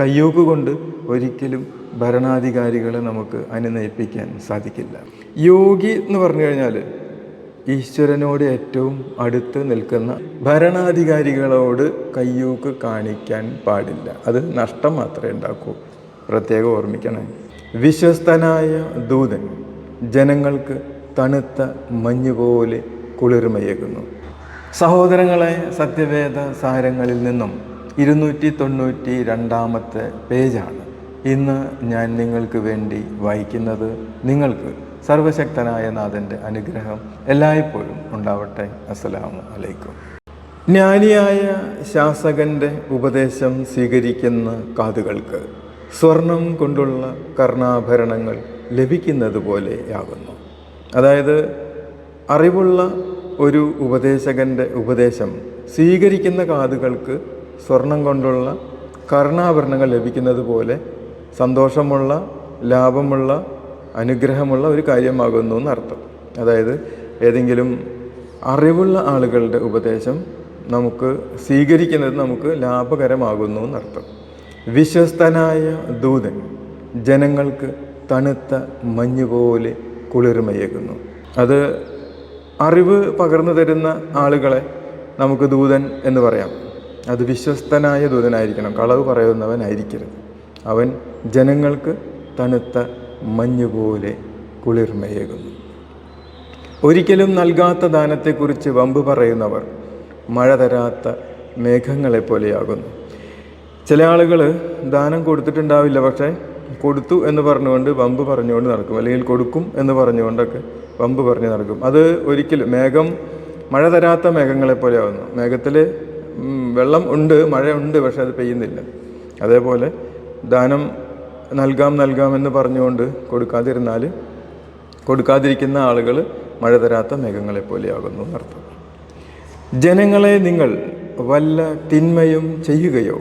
കയ്യൂക്ക് കൊണ്ട് ഒരിക്കലും ഭരണാധികാരികളെ നമുക്ക് അനുനയിപ്പിക്കാൻ സാധിക്കില്ല. യോഗി എന്ന് പറഞ്ഞു കഴിഞ്ഞാൽ ഈശ്വരനോട് ഏറ്റവും അടുത്ത് നിൽക്കുന്ന ഭരണാധികാരികളോട് കയ്യൂക്ക് കാണിക്കാൻ പാടില്ല. അത് നഷ്ടം മാത്രമേ ഉണ്ടാക്കൂ. പ്രത്യേകം ഓർമ്മിക്കണേ. വിശ്വസ്തനായ ദൂതൻ ജനങ്ങൾക്ക് തണുത്ത മഞ്ഞ് പോലെ കുളിർമയേകുന്നു. സഹോദരങ്ങളെ സത്യവേദ സാരങ്ങളിൽ നിന്നും ഇരുന്നൂറ്റി തൊണ്ണൂറ്റി രണ്ടാമത്തെ പേജാണ്. ഇന്ന് ഞാൻ നിങ്ങൾക്ക് വേണ്ടി വായിക്കുന്നത് നിങ്ങൾക്ക് സർവശക്തനായ നാഥന്റെ അനുഗ്രഹം എല്ലായ്പ്പോഴും ഉണ്ടാവട്ടെ. അസ്സലാമു അലൈക്കും. ജ്ഞാനിയായ ശാസകന്റെ ഉപദേശം സ്വീകരിക്കുന്ന കാതുകൾക്ക് സ്വർണം കൊണ്ടുള്ള കർണാഭരണങ്ങൾ ലഭിക്കുന്നത് പോലെയാകുന്നു. അതായത് അറിവുള്ള ഒരു ഉപദേശകന്റെ ഉപദേശം സ്വീകരിക്കുന്ന കാതുകൾക്ക് സ്വർണം കൊണ്ടുള്ള കർണാഭരണങ്ങൾ ലഭിക്കുന്നത് പോലെ സന്തോഷമുള്ള ലാഭമുള്ള അനുഗ്രഹമുള്ള ഒരു കാര്യമാകുന്നു എന്നർത്ഥം. അതായത് ഏതെങ്കിലും അറിവുള്ള ആളുകളുടെ ഉപദേശം നമുക്ക് സ്വീകരിക്കുന്നത് നമുക്ക് ലാഭകരമാകുന്നു എന്നർത്ഥം. വിശ്വസ്തനായ ദൂതൻ ജനങ്ങൾക്ക് തണുത്ത മഞ്ഞ് പോലെ കുളിർമയേകുന്നു. അത് അറിവ് പകർന്നു തരുന്ന ആളുകളെ നമുക്ക് ദൂതൻ എന്ന് പറയാം. അത് വിശ്വസ്തനായ ദൂതനായിരിക്കണം. കളവ് പറയുന്നവനായിരിക്കരുത്. അവൻ ജനങ്ങൾക്ക് തണുത്ത മഞ്ഞ് പോലെ കുളിർമയേകുന്നു. ഒരിക്കലും നൽകാത്ത ദാനത്തെക്കുറിച്ച് വമ്പ് പറയുന്നവർ മഴ തരാത്ത മേഘങ്ങളെപ്പോലെയാകുന്നു. ചില ആളുകൾ ദാനം കൊടുത്തിട്ടുണ്ടാവില്ല പക്ഷേ കൊടുത്തു എന്ന് പറഞ്ഞുകൊണ്ട് വമ്പ് പറഞ്ഞുകൊണ്ട് നടക്കും. അല്ലെങ്കിൽ കൊടുക്കും എന്ന് പറഞ്ഞുകൊണ്ടൊക്കെ വമ്പ് പറഞ്ഞ് നടക്കും. അത് ഒരിക്കലും മേഘം മഴ തരാത്ത മേഘങ്ങളെപ്പോലെയാകുന്നു. മേഘത്തിൽ വെള്ളം ഉണ്ട് മഴയുണ്ട് പക്ഷെ അത് പെയ്യുന്നില്ല. അതേപോലെ ദാനം നൽകാം നൽകാം എന്ന് പറഞ്ഞുകൊണ്ട് കൊടുക്കാതിരുന്നാൽ കൊടുക്കാതിരിക്കുന്ന ആളുകൾ മഴ തരാത്ത മേഘങ്ങളെപ്പോലെയാകുന്നു എന്നർത്ഥം. ജനങ്ങളെ നിങ്ങൾ വല്ല തിന്മയും ചെയ്യുകയോ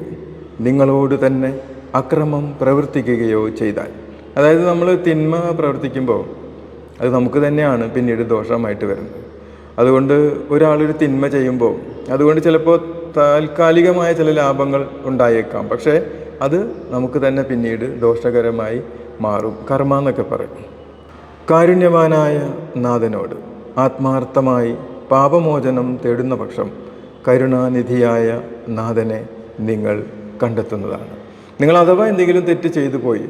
നിങ്ങളോട് തന്നെ അക്രമം പ്രവർത്തിക്കുകയോ ചെയ്താൽ അതായത് നമ്മൾ തിന്മ പ്രവർത്തിക്കുമ്പോൾ അത് നമുക്ക് തന്നെയാണ് പിന്നീട് ദോഷമായിട്ട് വരുന്നത്. അതുകൊണ്ട് ഒരാളൊരു തിന്മ ചെയ്യുമ്പോൾ അതുകൊണ്ട് ചിലപ്പോൾ താൽക്കാലികമായ ചില ലാഭങ്ങൾ ഉണ്ടായേക്കാം. പക്ഷേ അത് നമുക്ക് തന്നെ പിന്നീട് ദോഷകരമായി മാറും. കർമ്മ എന്നൊക്കെ പറയും. കാരുണ്യവാനായ നാഥനോട് ആത്മാർത്ഥമായി പാപമോചനം തേടുന്ന പക്ഷം കരുണാനിധിയായ നാഥനെ നിങ്ങൾ കണ്ടെത്തുന്നതാണ്. നിങ്ങൾ അഥവാ എന്തെങ്കിലും തെറ്റ് ചെയ്തു പോയി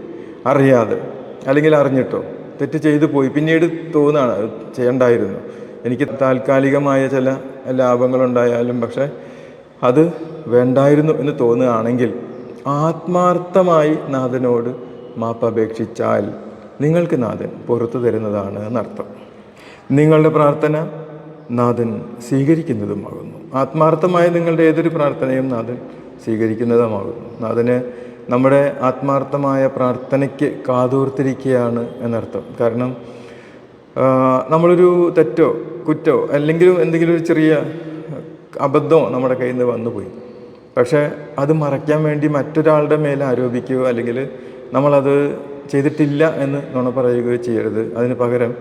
അറിയാതെ അല്ലെങ്കിൽ അറിഞ്ഞിട്ടോ തെറ്റ് ചെയ്തു പോയി പിന്നീട് തോന്നുകയാണ് "അത് ചെയ്യണ്ടായിരുന്നു. എനിക്ക് താൽക്കാലികമായ ചില ലാഭങ്ങളുണ്ടായാലും പക്ഷേ അത് വേണ്ടായിരുന്നു എന്ന് തോന്നുകയാണെങ്കിൽ ആത്മാർത്ഥമായി നാഥനോട് മാപ്പപേക്ഷിച്ചാൽ നിങ്ങൾക്ക് നാഥൻ പുറത്തു തരുന്നതാണ് എന്നർത്ഥം. നിങ്ങളുടെ പ്രാർത്ഥന നാഥൻ സ്വീകരിക്കുന്നതുമാകുന്നു. ആത്മാർത്ഥമായ നിങ്ങളുടെ ഏതൊരു പ്രാർത്ഥനയും നാഥൻ സ്വീകരിക്കുന്നതുമാകുന്നു. നാഥന് നമ്മുടെ ആത്മാർത്ഥമായ പ്രാർത്ഥനയ്ക്ക് കാതോർത്തിരിക്കുകയാണ് എന്നർത്ഥം. കാരണം നമ്മളൊരു തെറ്റോ കുറ്റോ അല്ലെങ്കിൽ എന്തെങ്കിലും ഒരു ചെറിയ അബദ്ധമോ നമ്മുടെ കയ്യിൽ നിന്ന് വന്നുപോയി. പക്ഷേ അത് മറയ്ക്കാൻ വേണ്ടി മറ്റൊരാളുടെ മേലെ ആരോപിക്കുകയോ അല്ലെങ്കിൽ നമ്മളത് ചെയ്തിട്ടില്ല എന്ന് നുണ പറയുകയോ ചെയ്യരുത്. അതിന് പകരം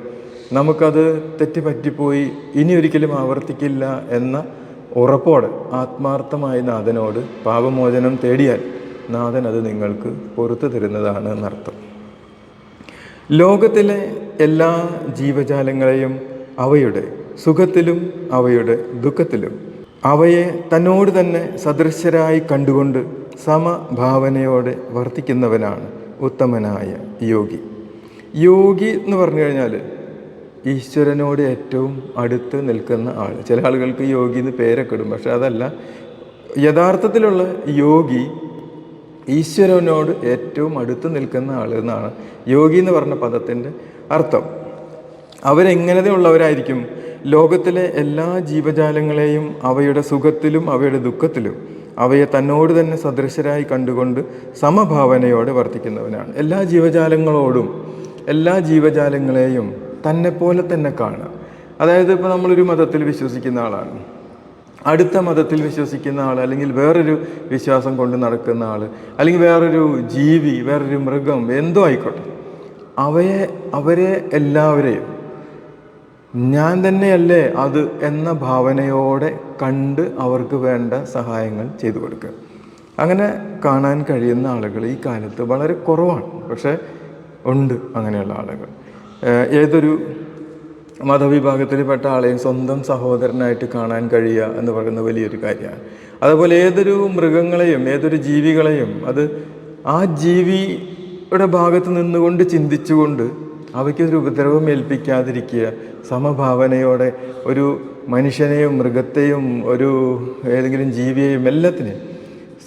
നമുക്കത് തെറ്റ് പറ്റിപ്പോയി ഇനി ഒരിക്കലും ആവർത്തിക്കില്ല എന്ന ഉറപ്പോടെ ആത്മാർത്ഥമായ നാഥനോട് പാപമോചനം തേടിയാൽ നാഥൻ അത് നിങ്ങൾക്ക് പുറത്തു തരുന്നതാണ് എന്നർത്ഥം. ലോകത്തിലെ എല്ലാ ജീവജാലങ്ങളെയും അവയുടെ സുഖത്തിലും അവയുടെ ദുഃഖത്തിലും അവയെ തന്നോട് തന്നെ സദൃശരായി കണ്ടുകൊണ്ട് സമഭാവനയോടെ വർത്തിക്കുന്നവനാണ് ഉത്തമനായ യോഗി. യോഗി എന്ന് പറഞ്ഞു കഴിഞ്ഞാൽ ഈശ്വരനോട് ഏറ്റവും അടുത്ത് നിൽക്കുന്ന ആൾ ചില ആളുകൾക്ക് യോഗി എന്ന് പേരൊക്കെ ഇടും. പക്ഷെ അതല്ല യഥാർത്ഥത്തിലുള്ള യോഗി ഈശ്വരനോട് ഏറ്റവും അടുത്ത് നിൽക്കുന്ന ആൾ എന്നാണ്. യോഗി എന്ന് പറഞ്ഞ പദത്തിന്റെ അർത്ഥം. അവരെങ്ങനെയുള്ളവരായിരിക്കും? ലോകത്തിലെ എല്ലാ ജീവജാലങ്ങളെയും അവയുടെ സുഖത്തിലും അവയുടെ ദുഃഖത്തിലും അവയെ തന്നോട് തന്നെ സദൃശരായി കണ്ടുകൊണ്ട് സമഭാവനയോടെ വർത്തിക്കുന്നവനാണ്. എല്ലാ ജീവജാലങ്ങളോടും എല്ലാ ജീവജാലങ്ങളെയും തന്നെ പോലെ തന്നെ കാണുക. അതായത് ഇപ്പോൾ നമ്മളൊരു മതത്തിൽ വിശ്വസിക്കുന്ന ആളാണ്. അടുത്ത മതത്തിൽ വിശ്വസിക്കുന്ന ആൾ അല്ലെങ്കിൽ വേറൊരു വിശ്വാസം കൊണ്ട് നടക്കുന്ന ആൾ അല്ലെങ്കിൽ വേറൊരു ജീവി വേറൊരു മൃഗം എന്തോ ആയിക്കോട്ടെ. അവയെ അവരെ എല്ലാവരെയും ഞാൻ തന്നെയല്ലേ അത് എന്ന ഭാവനയോടെ കണ്ട് അവർക്ക് വേണ്ട സഹായങ്ങൾ ചെയ്തു കൊടുക്കുക. അങ്ങനെ കാണാൻ കഴിയുന്ന ആളുകൾ ഈ കാലത്ത് വളരെ കുറവാണ്. പക്ഷേ ഉണ്ട് അങ്ങനെയുള്ള ആളുകൾ. ഏതൊരു മതവിഭാഗത്തിൽപ്പെട്ട ആളെയും സ്വന്തം സഹോദരനായിട്ട് കാണാൻ കഴിയുക എന്ന് പറയുന്ന വലിയൊരു കാര്യമാണ്. അതുപോലെ ഏതൊരു മൃഗങ്ങളെയും ഏതൊരു ജീവികളെയും അത് ആ ജീവിയുടെ ഭാഗത്ത് നിന്നുകൊണ്ട് ചിന്തിച്ചുകൊണ്ട് അവയ്ക്കൊരു ഉപദ്രവം ഏൽപ്പിക്കാതിരിക്കുക. സമഭാവനയോടെ ഒരു മനുഷ്യനെയും മൃഗത്തെയും ഒരു ഏതെങ്കിലും ജീവിയെയും എല്ലാത്തിനെയും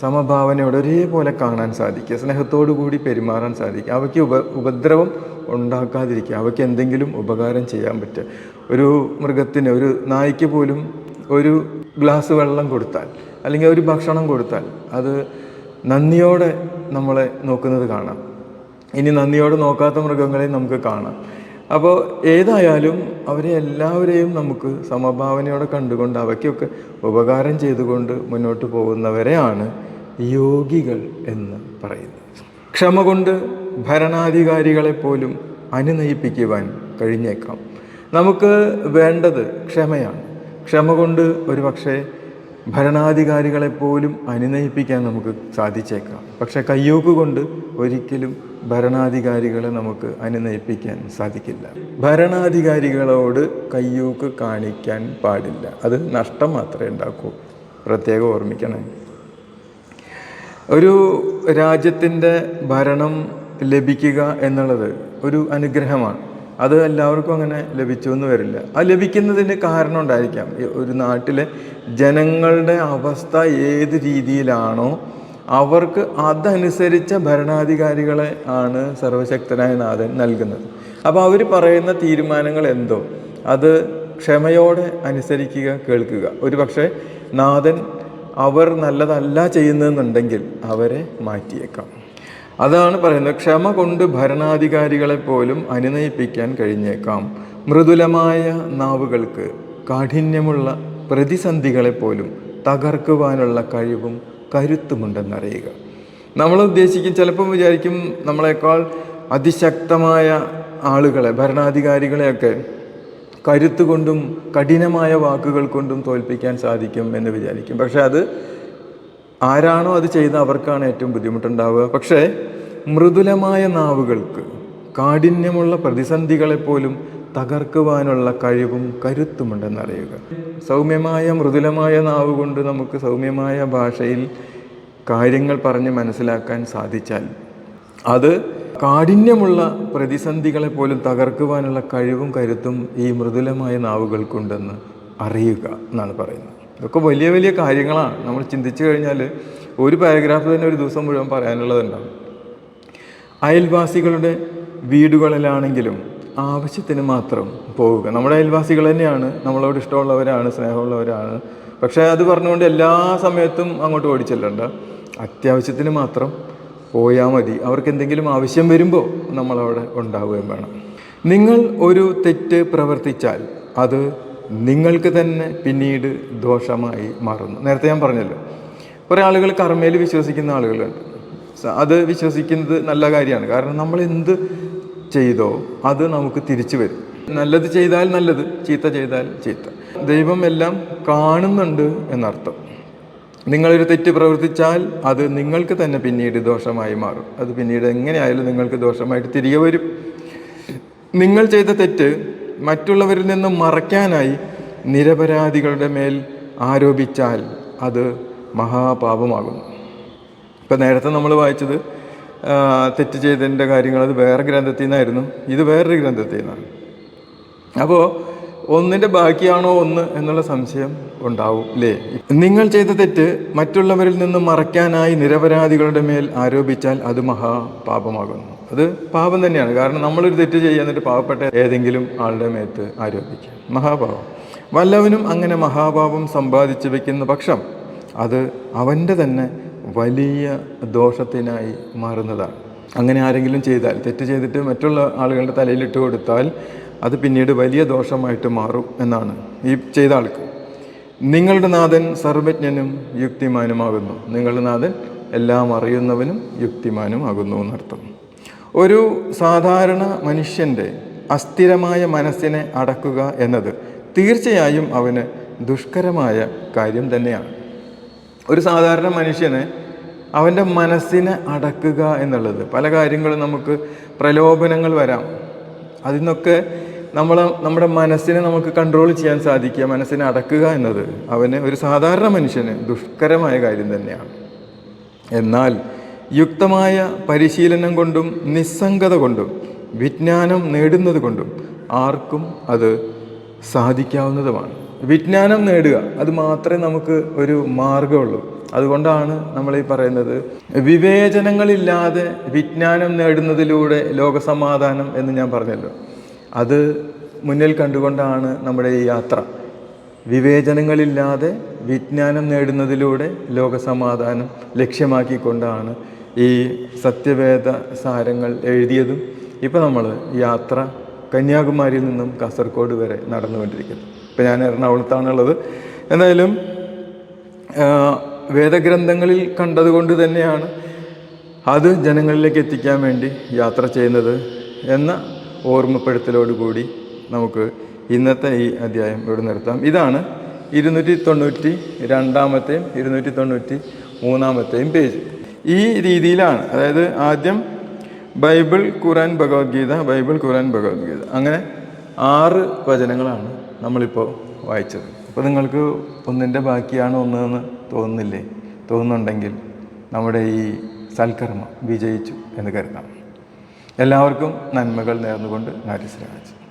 സമഭാവനയോടെ ഒരേപോലെ കാണാൻ സാധിക്കുക. സ്നേഹത്തോടു കൂടി പെരുമാറാൻ സാധിക്കുക. അവയ്ക്ക് ഉപ ഉപദ്രവം ഉണ്ടാക്കാതിരിക്കുക. അവയ്ക്ക് എന്തെങ്കിലും ഉപകാരം ചെയ്യാൻ പറ്റുക. ഒരു മൃഗത്തിന് ഒരു നായ്ക്ക് പോലും ഒരു ഗ്ലാസ് വെള്ളം കൊടുത്താൽ അല്ലെങ്കിൽ ഒരു ഭക്ഷണം കൊടുത്താൽ അത് നന്ദിയോടെ നമ്മളെ നോക്കുന്നത് കാണാം. ഇനി നന്ദിയോടെ നോക്കാത്ത മൃഗങ്ങളെ നമുക്ക് കാണാം. അപ്പോൾ ഏതായാലും അവരെ എല്ലാവരെയും നമുക്ക് സമഭാവനയോടെ കണ്ടുകൊണ്ട് അവയ്ക്കൊക്കെ ഉപകാരം ചെയ്തുകൊണ്ട് മുന്നോട്ട് പോകുന്നവരെയാണ് യോഗികൾ എന്ന് പറയുന്നത്. ക്ഷമ കൊണ്ട് ഭരണാധികാരികളെപ്പോലും അനുനയിപ്പിക്കുവാൻ കഴിഞ്ഞേക്കാം. നമുക്ക് വേണ്ടത് ക്ഷമയാണ്. ക്ഷമ കൊണ്ട് ഒരു പക്ഷേ ഭരണാധികാരികളെ പോലും അനുനയിപ്പിക്കാൻ നമുക്ക് സാധിച്ചേക്കാം. പക്ഷെ കയ്യൂക്ക് കൊണ്ട് ഒരിക്കലും ഭരണാധികാരികളെ നമുക്ക് അനുനയിപ്പിക്കാൻ സാധിക്കില്ല. ഭരണാധികാരികളോട് കയ്യൂക്ക് കാണിക്കാൻ പാടില്ല. അത് നഷ്ടം മാത്രമേ ഉണ്ടാക്കൂ. പ്രത്യേകം ഓർമ്മിക്കണം. ഒരു രാജ്യത്തിന്റെ ഭരണം ലഭിക്കുക എന്നുള്ളത് ഒരു അനുഗ്രഹമാണ്. അത് എല്ലാവർക്കും അങ്ങനെ ലഭിച്ചു എന്ന് വരില്ല. അത് ലഭിക്കുന്നതിന് കാരണം ഉണ്ടായിരിക്കാം. ഒരു നാട്ടിലെ ജനങ്ങളുടെ അവസ്ഥ ഏത് രീതിയിലാണോ അവർക്ക് അതനുസരിച്ച ഭരണാധികാരികളെ ആണ് സർവശക്തനായ നാഥൻ നൽകുന്നത്. അപ്പോൾ അവർ പറയുന്ന തീരുമാനങ്ങൾ എന്തോ? അത് ക്ഷമയോടെ അനുസരിക്കുക കേൾക്കുക. ഒരു പക്ഷേ നാഥൻ അവർ നല്ലതല്ല ചെയ്യുന്നതെന്നുണ്ടെങ്കിൽ അവരെ മാറ്റിയേക്കാം. അതാണ് പറയുന്നത് ക്ഷമ കൊണ്ട് ഭരണാധികാരികളെ പോലും അനുനയിപ്പിക്കാൻ കഴിഞ്ഞേക്കാം. മൃദുലമായ നാവുകൾക്ക് കാഠിന്യമുള്ള പ്രതിസന്ധികളെപ്പോലും തകർക്കുവാനുള്ള കഴിവും കരുത്തുമുണ്ടെന്നറിയുക. നമ്മൾ ഉദ്ദേശിക്കും ചിലപ്പം വിചാരിക്കും നമ്മളെക്കാൾ അതിശക്തമായ ആളുകളെ ഭരണാധികാരികളെയൊക്കെ കരുത്തുകൊണ്ടും കഠിനമായ വാക്കുകൾ കൊണ്ടും തോൽപ്പിക്കാൻ സാധിക്കും എന്ന് വിചാരിക്കും. പക്ഷെ അത് ആരാണോ അത് ചെയ്ത അവർക്കാണ് ഏറ്റവും ബുദ്ധിമുട്ടുണ്ടാവുക. പക്ഷേ മൃദുലമായ നാവുകൾക്ക് കാഠിന്യമുള്ള പ്രതിസന്ധികളെപ്പോലും തകർക്കുവാനുള്ള കഴിവും കരുത്തുമുണ്ടെന്നറിയുക. സൗമ്യമായ മൃദുലമായ നാവ് കൊണ്ട് നമുക്ക് സൗമ്യമായ ഭാഷയിൽ കാര്യങ്ങൾ പറഞ്ഞ് മനസ്സിലാക്കാൻ സാധിച്ചാൽ അത് കാഠിന്യമുള്ള പ്രതിസന്ധികളെ പോലും തകർക്കുവാനുള്ള കഴിവും കരുത്തും ഈ മൃദുലമായ നാവുകൾക്കുണ്ടെന്ന് അറിയുക എന്നാണ് പറയുന്നത്. ഇതൊക്കെ വലിയ വലിയ കാര്യങ്ങളാണ്. നമ്മൾ ചിന്തിച്ചു കഴിഞ്ഞാൽ ഒരു പാരഗ്രാഫ് തന്നെ ഒരു ദിവസം മുഴുവൻ പറയാനുള്ളതുണ്ടാവും അയൽവാസികളുടെ വീടുകളിലാണെങ്കിലും ആവശ്യത്തിന് മാത്രം പോവുക. നമ്മുടെ അയൽവാസികൾ തന്നെയാണ് നമ്മളോട് ഇഷ്ടമുള്ളവരാണ് സ്നേഹമുള്ളവരാണ്. പക്ഷേ അത് പറഞ്ഞുകൊണ്ട് എല്ലാ സമയത്തും അങ്ങോട്ട് ഓടിച്ചെല്ലണ്ട. അത്യാവശ്യത്തിന് മാത്രം പോയാൽ മതി. അവർക്ക് എന്തെങ്കിലും ആവശ്യം വരുമ്പോൾ നമ്മളവിടെ ഉണ്ടാവുകയും വേണം. നിങ്ങൾ ഒരു തെറ്റ് പ്രവർത്തിച്ചാൽ അത് നിങ്ങൾക്ക് തന്നെ പിന്നീട് ദോഷമായി മാറുന്നു. നേരത്തെ ഞാൻ പറഞ്ഞല്ലോ കുറേ ആളുകൾ കർമ്മയിൽ വിശ്വസിക്കുന്ന ആളുകളുണ്ട്. അത് വിശ്വസിക്കുന്നത് നല്ല കാര്യമാണ്. കാരണം നമ്മൾ എന്ത് ചെയ്തോ അത് നമുക്ക് തിരിച്ചു വരും. നല്ലത് ചെയ്താൽ നല്ലത് ചീത്ത ചെയ്താൽ ചീത്ത. ദൈവം എല്ലാം കാണുന്നുണ്ട് എന്നർത്ഥം. നിങ്ങളൊരു തെറ്റ് പ്രവർത്തിച്ചാൽ അത് നിങ്ങൾക്ക് തന്നെ പിന്നീട് ദോഷമായി മാറും. അത് പിന്നീട് എങ്ങനെയായാലും നിങ്ങൾക്ക് ദോഷമായിട്ട് തിരികെ വരും. നിങ്ങൾ ചെയ്ത തെറ്റ് മറ്റുള്ളവരിൽ നിന്നും മറയ്ക്കാനായി നിരപരാധികളുടെ മേൽ ആരോപിച്ചാൽ അത് മഹാപാപമാകുന്നു. ഇപ്പം നേരത്തെ നമ്മൾ വായിച്ചത് തെറ്റ് ചെയ്തതിന്റെ കാര്യങ്ങൾ അത് വേറെ ഗ്രന്ഥത്തിൽ നിന്നായിരുന്നു. ഇത് വേറൊരു ഗ്രന്ഥത്തിൽ നിന്നാണ്. അപ്പോൾ ഒന്നിന്റെ ബാക്കിയാണോ ഒന്ന് എന്നുള്ള സംശയം ഉണ്ടാവും അല്ലേ നിങ്ങൾ ചെയ്ത തെറ്റ് മറ്റുള്ളവരിൽ നിന്നും മറയ്ക്കാനായി നിരപരാധികളുടെ മേൽ ആരോപിച്ചാൽ അത് മഹാപാപമാകുന്നു. അത് പാപം തന്നെയാണ്. കാരണം നമ്മളൊരു തെറ്റ് ചെയ്യാന്നിട്ട് പാവപ്പെട്ട ഏതെങ്കിലും ആളുടെ മേത്ത് ആരോപിക്കുക. മഹാപാപം. വല്ലവനും അങ്ങനെ മഹാപാപം സമ്പാദിച്ചു വെക്കുന്ന പക്ഷം അത് അവന്റെ തന്നെ വലിയ ദോഷത്തിനായി മാറുന്നതാണ്. അങ്ങനെ ആരെങ്കിലും ചെയ്താൽ തെറ്റ് ചെയ്തിട്ട് മറ്റുള്ള ആളുകളുടെ തലയിലിട്ട് കൊടുത്താൽ അത് പിന്നീട് വലിയ ദോഷമായിട്ട് മാറും എന്നാണ് ഈ ചെയ്ത ആൾക്ക്. നിങ്ങളുടെ നാഥൻ സർവജ്ഞനും യുക്തിമാനുമാകുന്നു. നിങ്ങളുടെ നാഥൻ എല്ലാം അറിയുന്നവനും യുക്തിമാനുമാകുന്നു എന്നർത്ഥം. ഒരു സാധാരണ മനുഷ്യന്റെ അസ്ഥിരമായ മനസ്സിനെ അടക്കുക എന്നത് തീർച്ചയായും അവന് ദുഷ്കരമായ കാര്യം തന്നെയാണ്. ഒരു സാധാരണ മനുഷ്യനെ അവന്റെ മനസ്സിനെ അടക്കുക എന്നുള്ളത് പല കാര്യങ്ങളും നമുക്ക് പ്രലോഭനങ്ങൾ വരാം. അതിൽ നിന്നൊക്കെ നമ്മൾ നമ്മുടെ മനസ്സിനെ നമുക്ക് കൺട്രോൾ ചെയ്യാൻ സാധിക്കുക മനസ്സിനെ അടക്കുക എന്നത് അവന് ഒരു സാധാരണ മനുഷ്യന് ദുഷ്കരമായ കാര്യം തന്നെയാണ്. എന്നാൽ യുക്തമായ പരിശീലനം കൊണ്ടും നിസ്സംഗത കൊണ്ടും വിജ്ഞാനം നേടുന്നത് കൊണ്ടും ആർക്കും അത് സാധിക്കാവുന്നതുമാണ്. വിജ്ഞാനം നേടുക അത് മാത്രമേ നമുക്ക് ഒരു മാർഗമുള്ളൂ അതുകൊണ്ടാണ് നമ്മൾ ഈ പറയുന്നത് വിവേചനങ്ങളില്ലാതെ വിജ്ഞാനം നേടുന്നതിലൂടെ ലോകസമാധാനം എന്ന് ഞാൻ പറഞ്ഞല്ലോ. അത് മുന്നിൽ കണ്ടുകൊണ്ടാണ് നമ്മുടെ ഈ യാത്ര. വിവേചനങ്ങളില്ലാതെ വിജ്ഞാനം നേടുന്നതിലൂടെ ലോകസമാധാനം ലക്ഷ്യമാക്കിക്കൊണ്ടാണ് ഈ സത്യവേദ സാരങ്ങൾ എഴുതിയതും ഇപ്പോൾ നമ്മൾ യാത്ര കന്യാകുമാരിയിൽ നിന്നും കാസർഗോഡ് വരെ നടന്നുകൊണ്ടിരിക്കുന്നു. ഇപ്പോൾ ഞാൻ എറണാകുളത്താണുള്ളത്. എന്തായാലും വേദഗ്രന്ഥങ്ങളിൽ കണ്ടതുകൊണ്ട് തന്നെയാണ് അത് ജനങ്ങളിലേക്ക് എത്തിക്കാൻ വേണ്ടി യാത്ര ചെയ്യുന്നത് എന്ന ഓർമ്മപ്പെടുത്തലോടുകൂടി നമുക്ക് ഇന്നത്തെ ഈ അധ്യായം ഇവിടെ നിർത്താം. ഇതാണ് ഇരുന്നൂറ്റി തൊണ്ണൂറ്റി രണ്ടാമത്തെയും ഇരുന്നൂറ്റി തൊണ്ണൂറ്റി മൂന്നാമത്തെയും പേജ്. ഈ രീതിയിലാണ്. അതായത് ആദ്യം Bible Quran Bhagavad Gita Bible Quran Bhagavad Gita. അങ്ങനെ ആറ് വചനങ്ങളാണ് നമ്മളിപ്പോൾ വായിച്ചത്. അപ്പോൾ നിങ്ങൾക്ക് ഒന്നിന്റെ ബാക്കിയാണ് ഒന്നെന്ന് തോന്നുന്നില്ലേ? തോന്നുന്നുണ്ടെങ്കിൽ നമ്മുടെ ഈ സൽക്കർമ്മം വിജയിച്ചു എന്ന് കരുതാം. എല്ലാവർക്കും നന്മകൾ നേർന്നുകൊണ്ട് നാരിശ്രാജ്